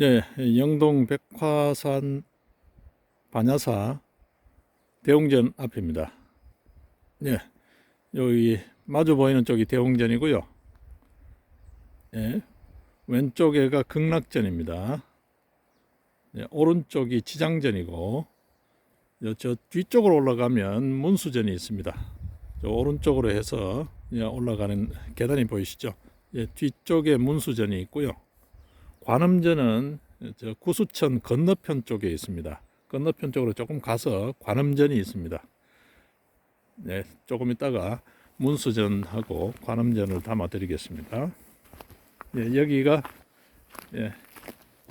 네, 영동 백화산 반야사 대웅전 앞입니다. 네, 여기 마주 보이는 쪽이 대웅전이고요. 네, 왼쪽에가 극락전입니다. 네, 오른쪽이 지장전이고 저, 저 뒤쪽으로 올라가면 문수전이 있습니다. 저 오른쪽으로 해서 예, 올라가는 계단이 보이시죠? 예, 뒤쪽에 문수전이 있고요. 관음전은 저 구수천 건너편 쪽에 있습니다. 건너편 쪽으로 조금 가서 관음전이 있습니다. 네, 조금 있다가 문수전하고 관음전을 담아 드리겠습니다. 예, 여기가 예,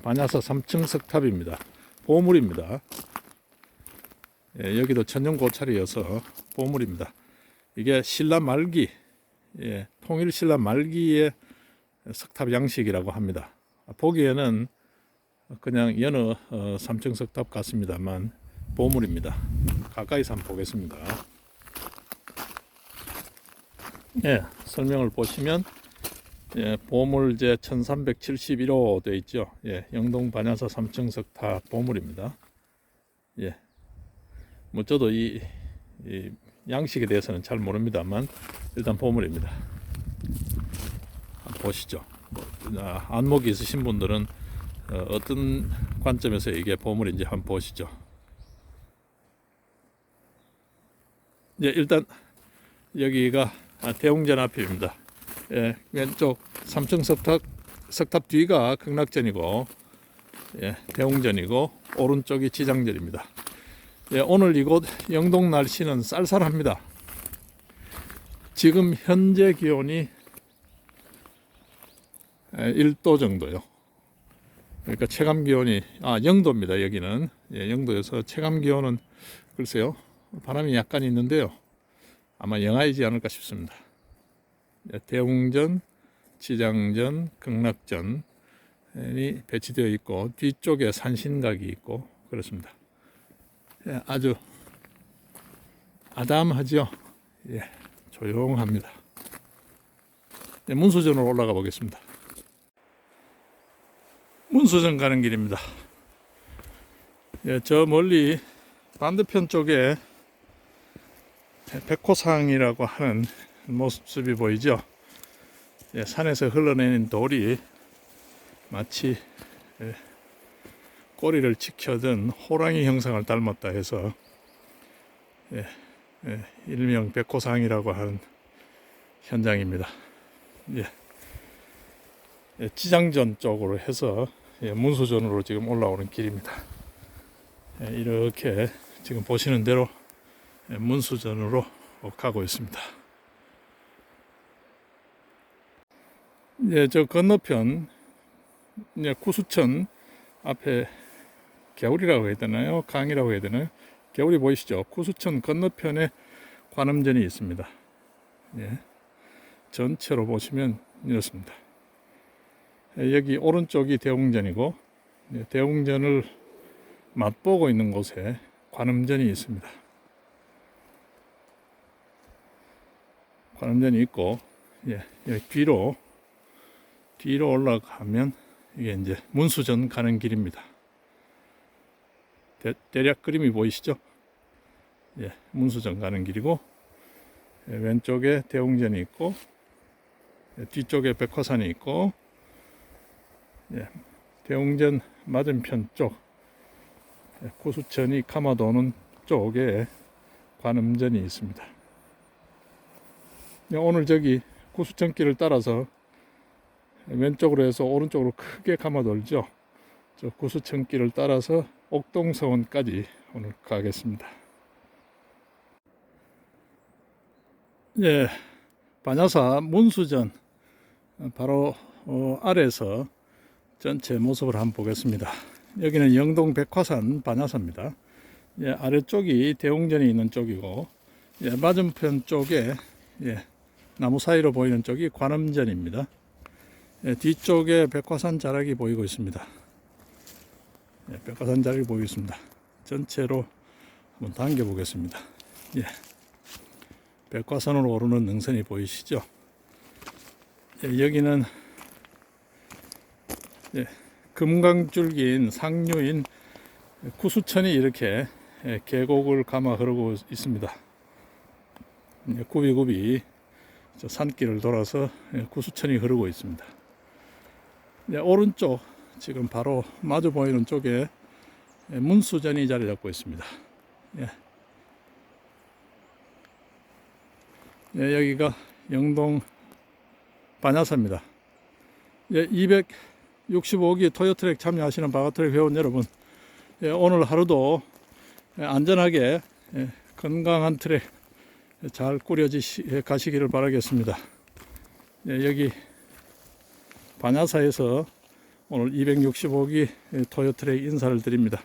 반야사 3층 석탑입니다. 보물입니다. 예, 여기도 천년 고찰이어서 보물입니다. 이게 신라 말기, 예, 통일 신라 말기의 석탑 양식이라고 합니다. 보기에는 그냥 여느 어, 3층 석탑 같습니다만 보물입니다. 가까이서 한번 보겠습니다. 예, 설명을 보시면 예, 보물제 1371호 되어 있죠. 예, 영동 반야사 3층 석탑 보물입니다. 예, 뭐 저도 이, 이 양식에 대해서는 잘 모릅니다만 일단 보물입니다. 보시죠. 뭐, 아, 안목이 있으신 분들은 어, 어떤 관점에서 이게 보물인지 한번 보시죠. 예, 일단 여기가 아, 대웅전 앞입니다. 예, 왼쪽 삼층 석탑 석탑 뒤가 극락전이고 예, 대웅전이고 오른쪽이 지장전입니다. 예, 오늘 이곳 영동 날씨는 쌀쌀합니다. 지금 현재 기온이 1도 정도요. 그러니까 체감 기온이 아 0도입니다. 여기는 예, 0도여서 체감 기온은 글쎄요 바람이 약간 있는데요. 아마 영하이지 않을까 싶습니다. 예, 대웅전, 지장전, 극락전이 배치되어 있고 뒤쪽에 산신각이 있고 그렇습니다. 예, 아주 아담하죠. 예, 조용합니다. 예, 문수전으로 올라가 보겠습니다. 문수전 가는 길입니다. 예, 저 멀리 반대편 쪽에 백호상이라고 하는 모습이 보이죠. 예, 산에서 흘러내린 돌이 마치 예, 꼬리를 치켜든 호랑이 형상을 닮았다 해서 예, 예, 일명 백호상이라고 하는 현장입니다. 예. 예, 지장전 쪽으로 해서 예, 문수전으로 지금 올라오는 길입니다. 예, 이렇게 지금 보시는 대로 예, 문수전으로 가고 있습니다. 예, 저 건너편 예, 구수천 앞에 개울이라고 해야 되나요? 강이라고 해야 되나요? 개울이 보이시죠? 구수천 건너편에 관음전이 있습니다. 예, 전체로 보시면 이렇습니다. 예, 여기 오른쪽이 대웅전이고 예, 대웅전을 맛보고 있는 곳에 관음전이 있습니다. 관음전이 있고 예, 뒤로 뒤로 올라가면 이게 이제 문수전 가는 길입니다. 대, 대략 그림이 보이시죠? 예, 문수전 가는 길이고 예, 왼쪽에 대웅전이 있고 예, 뒤쪽에 백화산이 있고 예, 대웅전 맞은편 쪽 예, 고수천이 감아도는 쪽에 관음전이 있습니다. 예, 오늘 저기 고수천길을 따라서 왼쪽으로 해서 오른쪽으로 크게 감아 돌죠. 저 고수천길을 따라서 옥동서원까지 오늘 가겠습니다. 예, 반야사 문수전 바로 어, 아래에서 전체 모습을 한번 보겠습니다. 여기는 영동 백화산 반야사입니다. 예, 아래쪽이 대웅전이 있는 쪽이고 예, 맞은편 쪽에 예, 나무 사이로 보이는 쪽이 관음전입니다. 예, 뒤쪽에 백화산 자락이 보이고 있습니다. 예, 백화산 자락이 보이고 있습니다. 전체로 한번 당겨 보겠습니다. 예, 백화산으로 오르는 능선이 보이시죠? 예, 여기는 예, 금강줄기인 상류인 구수천이 이렇게 예, 계곡을 감아 흐르고 있습니다. 예, 굽이굽이 저 산길을 돌아서 예, 구수천이 흐르고 있습니다. 예, 오른쪽 지금 바로 마주 보이는 쪽에 예, 문수전이 자리 잡고 있습니다. 예. 예, 여기가 영동 반야사입니다. 예, 265기 토요트랙 참여하시는 바가트랙 회원 여러분, 예, 오늘 하루도 예, 안전하게 예, 건강한 트랙 잘 꾸려지 가시기를 바라겠습니다. 예, 여기 반야사에서 오늘 265기 토요트랙 인사를 드립니다.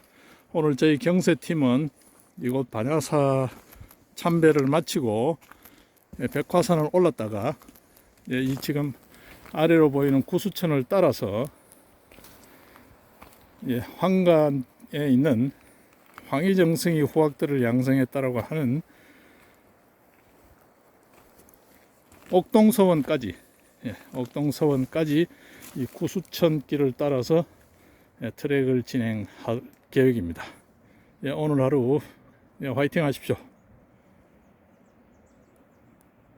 오늘 저희 경세팀은 이곳 반야사 참배를 마치고 예, 백화산을 올랐다가 예, 이 지금 아래로 보이는 구수천을 따라서 예, 황간에 있는 황희정승이 후학들을 양성했다라고 하는 옥동서원까지 예, 옥동서원까지 이 구수천 길을 따라서 예, 트랙을 진행할 계획입니다. 예, 오늘 하루 예, 화이팅 하십시오.